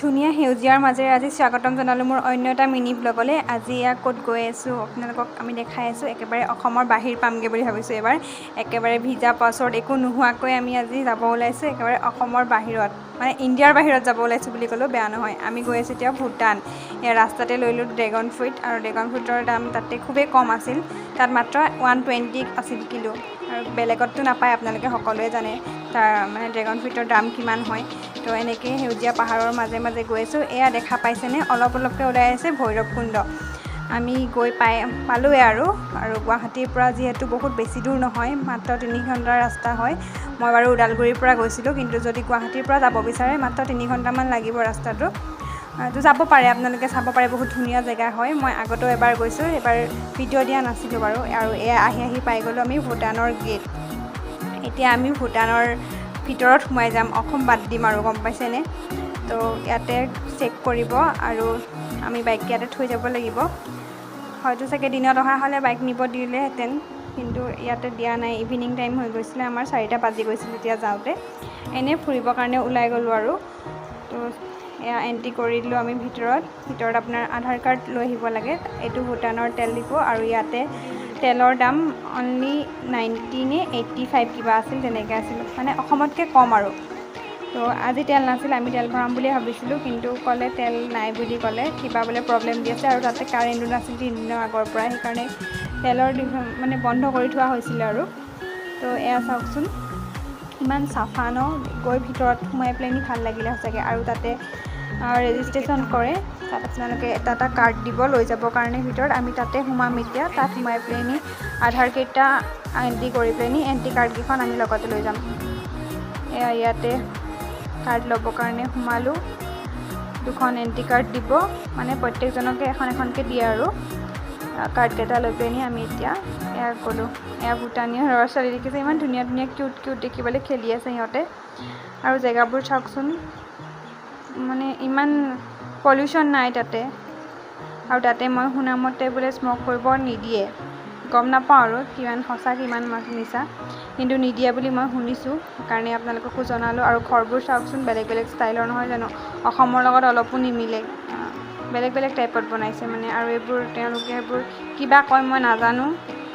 ধুনীয়া সেউজীয়াৰ মাজেৰে আজি স্বাগতম জনালোঁ মোৰ অন্য এটা মিনি ব্লগলৈ। আজি এয়া ক'ত গৈ আছোঁ আপোনালোকক আমি দেখাই আছোঁ। একেবাৰে অসমৰ বাহিৰ পামগৈ বুলি ভাবিছোঁ এবাৰ। একেবাৰে ভিজা পাছৱৰ্ড একো নোহোৱাকৈ আমি আজি যাব ওলাইছোঁ একেবাৰে অসমৰ বাহিৰত। মানে ইণ্ডিয়াৰ বাহিৰত যাব ওলাইছোঁ বুলি ক'লেও বেয়া নহয়। আমি গৈ আছোঁ এতিয়া ভূটান। এয়া ৰাস্তাতে ল'লোঁ ড্ৰেগন ফ্ৰুইট আৰু ড্ৰেগন ফ্ৰুইটৰ দাম তাতে খুবেই কম আছিল। তাত মাত্ৰ ওৱান টুৱেণ্টি আছিল কিলো। আৰু বেলেগততো নাপায় আপোনালোকে সকলোৱে জানে। তাৰ মানে ড্ৰেগন ফ্ৰুইটৰ দাম কিমান হয়। তো এনেকৈ সেউজীয়া পাহাৰৰ মাজে মাজে গৈ আছোঁ। এয়া দেখা পাইছেনে? অলপ অলপকৈ ওলাই আছে ভৈৰৱকুণ্ড আমি গৈ পাই পালোৱে আৰু আৰু গুৱাহাটীৰ পৰা যিহেতু বহুত বেছি দূৰ নহয় মাত্ৰ তিনি ঘণ্টাৰ ৰাস্তা হয়। মই বাৰু ওদালগুৰিৰ পৰা গৈছিলোঁ কিন্তু যদি গুৱাহাটীৰ পৰা যাব বিচাৰে মাত্ৰ তিনি ঘণ্টামান লাগিব ৰাস্তাটো। তো যাব পাৰে আপোনালোকে চাব পাৰে বহুত ধুনীয়া জেগা হয়। মই আগতেও এবাৰ গৈছোঁ এবাৰ ভিডিঅ' দিয়া নাছিলোঁ বাৰু আৰু এয়া আহি আহি পাই গ'লোঁ আমি ভূটানৰ গেট। এতিয়া আমি ভূটানৰ ভিতৰত সোমাই যাম অসম বাদ দিম আৰু গম পাইছেনে? তো ইয়াতে চেক কৰিব আৰু আমি বাইক ইয়াতে থৈ যাব লাগিব। হয়তো চাগে দিনত অহা হ'লে বাইক নিব দিলেহেঁতেন কিন্তু ইয়াতে দিয়া নাই। ইভিনিং টাইম হৈ গৈছিলে আমাৰ চাৰিটা বাজি গৈছিল এতিয়া যাওঁতে। এনেই ফুৰিবৰ কাৰণে ওলাই গ'লোঁ আৰু। তো এয়া এণ্ট্ৰি কৰি দিলোঁ আমি ভিতৰত। ভিতৰত আপোনাৰ আধাৰ কাৰ্ড লৈ আহিব লাগে। এইটো ভূটানৰ তেল ডিপু আৰু ইয়াতে তেলৰ দাম অনলি নাইণ্টি নে এইট্টি ফাইভ কিবা আছিল তেনেকৈ আছিল। মানে অসমতকৈ কম আৰু। তো আজি তেল নাছিল আমি তেল ভৰাম বুলি ভাবিছিলোঁ কিন্তু ক'লে তেল নাই বুলি ক'লে। কিবা বোলে প্ৰব্লেম দি আছে আৰু তাতে কাৰেণ্টো নাছিল তিনিদিনৰ আগৰ পৰা সেইকাৰণে তেলৰ মানে বন্ধ কৰি থোৱা হৈছিলে আৰু। তো এয়া চাওকচোন। ইমান চাফা ন? গৈ ভিতৰত সোমাই পেলাই নি ভাল লাগিলে সঁচাকৈ। আৰু তাতে ৰেজিষ্ট্ৰেশ্যন কৰে। তাত আপোনালোকে এটা এটা কাৰ্ড দিব, লৈ যাবৰ কাৰণে ভিতৰত। আমি তাতে সোমাম এতিয়া। তাত সোমাই পেলাই নি আধাৰকেইটা এণ্ট্ৰি কৰি পেলাই নি এণ্ট্ৰি কাৰ্ডকেইখন আমি লগতে লৈ যাম। এয়া ইয়াতে কাৰ্ড ল'বৰ কাৰণে সোমালোঁ। দুখন এণ্ট্ৰি কাৰ্ড দিব। মানে প্ৰত্যেকজনকে এখন এখনকৈ দিয়ে আৰু। কাৰ্ডকেইটা লৈ পেলাই আমি এতিয়া। এয়া গ'লোঁ। এয়া ভূটানীয়া ল'ৰা ছোৱালী দেখিছে। ইমান ধুনীয়া ধুনীয়া কিউট কিউট দেখিবলৈ খেলি আছে সিহঁতে। আৰু জেগাবোৰ চাওকচোন। মানে ইমান পলিউশ্যন নাই তাতে। আৰু তাতে মই শুনামতে বোলে স্মক কৰিব নিদিয়ে। গম নাপাওঁ আৰু কিমান সঁচা কিমান মাছ। কিন্তু নিদিয়ে বুলি মই শুনিছোঁ। সেইকাৰণে আপোনালোককো জনালোঁ। আৰু ঘৰবোৰ চাওকচোন বেলেগ বেলেগ ষ্টাইলৰ নহয় জানো? অসমৰ লগত অলপো নিমিলে। বেলেগ বেলেগ টাইপত বনাইছে মানে। আৰু এইবোৰ তেওঁলোকে এইবোৰ কিবা কয় মই নাজানো।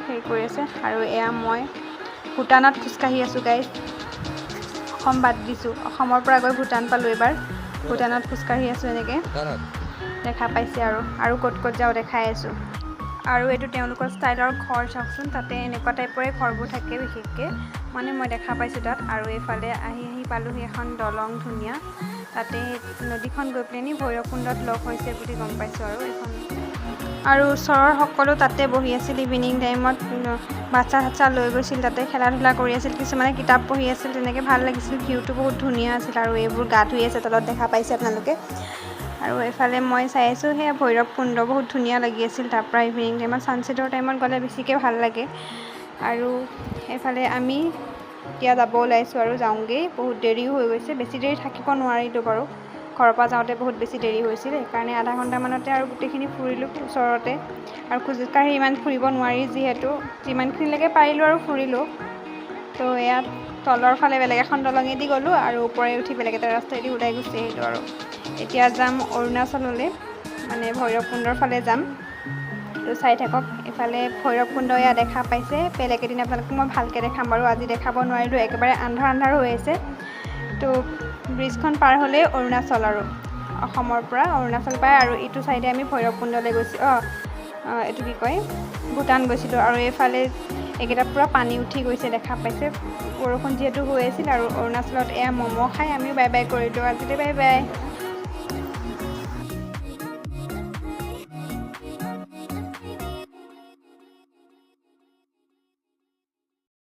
হেৰি কৰি আছে। আৰু এয়া মই ভূটানত খোজকাঢ়ি আছোঁ গাইজ অসম বাদ দিছোঁ। অসমৰ পৰা গৈ ভূটান পালোঁ এইবাৰ ভূটানত খোজকাঢ়ি আছোঁ এনেকৈ। দেখা পাইছে আৰু আৰু ক'ত ক'ত যাওঁ দেখাই আছোঁ। আৰু এইটো তেওঁলোকৰ ষ্টাইলৰ ঘৰ চাওকচোন তাতে এনেকুৱা টাইপৰে ঘৰবোৰ থাকে বিশেষকৈ। মানে মই দেখা পাইছোঁ তাত আৰু এইফালে আহি আহি পালোঁহি এখন দলং ধুনীয়া। তাতে নদীখন গৈ পেলাই নি ভৈৰৱকুণ্ডত লগ হৈছে বুলি গম পাইছোঁ আৰু এইখন। আৰু ওচৰৰ সকলো তাতে বহি আছিল ইভিনিং টাইমত বাচ্ছা চাচ্ছা লৈ গৈছিল, তাতে খেলা ধূলা কৰি আছিল, কিছুমানে কিতাপ পঢ়ি আছিল, তেনেকৈ ভালো লাগিছিল, ভিউটো বহুত ধুনীয়া আছিল আৰু এইবোৰ গা ধুই আছে, তলত দেখা পাইছে আপোনালোকে। আৰু এইফালে মই চাই আছোঁ, সেয়া ভৈৰৱকুণ্ড বহুত ধুনীয়া লাগি আছিল, তাৰ পৰা ইভিনিং টাইমত ছানছেটৰ টাইমত গ'লে বেছিকৈ ভালো লাগে। আৰু এইফালে আমি এতিয়া যাব ওলাইছোঁ আৰু যাওঁগৈ, বহুত দেৰিও হৈ গৈছে, বেছি দেৰি থাকিব নোৱাৰিলোঁ বাৰু। ঘৰৰ পৰা যাওঁতে বহুত বেছি দেৰি হৈছিল সেইকাৰণে আধা ঘণ্টামানতে আৰু গোটেইখিনি ফুৰিলোঁ ওচৰতে। আৰু খোজকাঢ়ি ইমান ফুৰিব নোৱাৰি যিহেতু যিমানখিনিলৈকে পাৰিলোঁ আৰু ফুৰিলোঁ। তো ইয়াত তলৰ ফালে বেলেগ এখন দলঙেদি গ'লোঁ আৰু ওপৰে উঠি বেলেগ এটা ৰাস্তাইদি ওলাই গুচি আহিলোঁ আৰু। এতিয়া যাম অৰুণাচললৈ মানে ভৈৰৱকুণ্ডৰ ফালে যাম। তো চাই থাকক এইফালে ভৈৰৱকুণ্ড এয়া দেখা পাইছে। বেলেগ এদিন আপোনালোকক মই ভালকৈ দেখাম বাৰু আজি দেখাব নোৱাৰিলোঁ একেবাৰে আন্ধাৰ আন্ধাৰ হৈ আছে। তো ব্ৰিজখন পাৰ হ'লেই অৰুণাচল আৰু অসমৰ পৰা অৰুণাচল পায় আৰু ইটো চাইডে আমি ভৈৰৱকুণ্ডলৈ গৈছোঁ অঁ এইটো কি কয় ভূটান গৈছিলোঁ আৰু এইফালে এইকেইটা পূৰা পানী উঠি গৈছে দেখা পাইছে। বৰষুণ যিহেতু হৈ আছিল আৰু অৰুণাচলত এয়া ম'ম' খাই আমি বাই বাই কৰিলোঁ। আজিলৈ বাই বাই।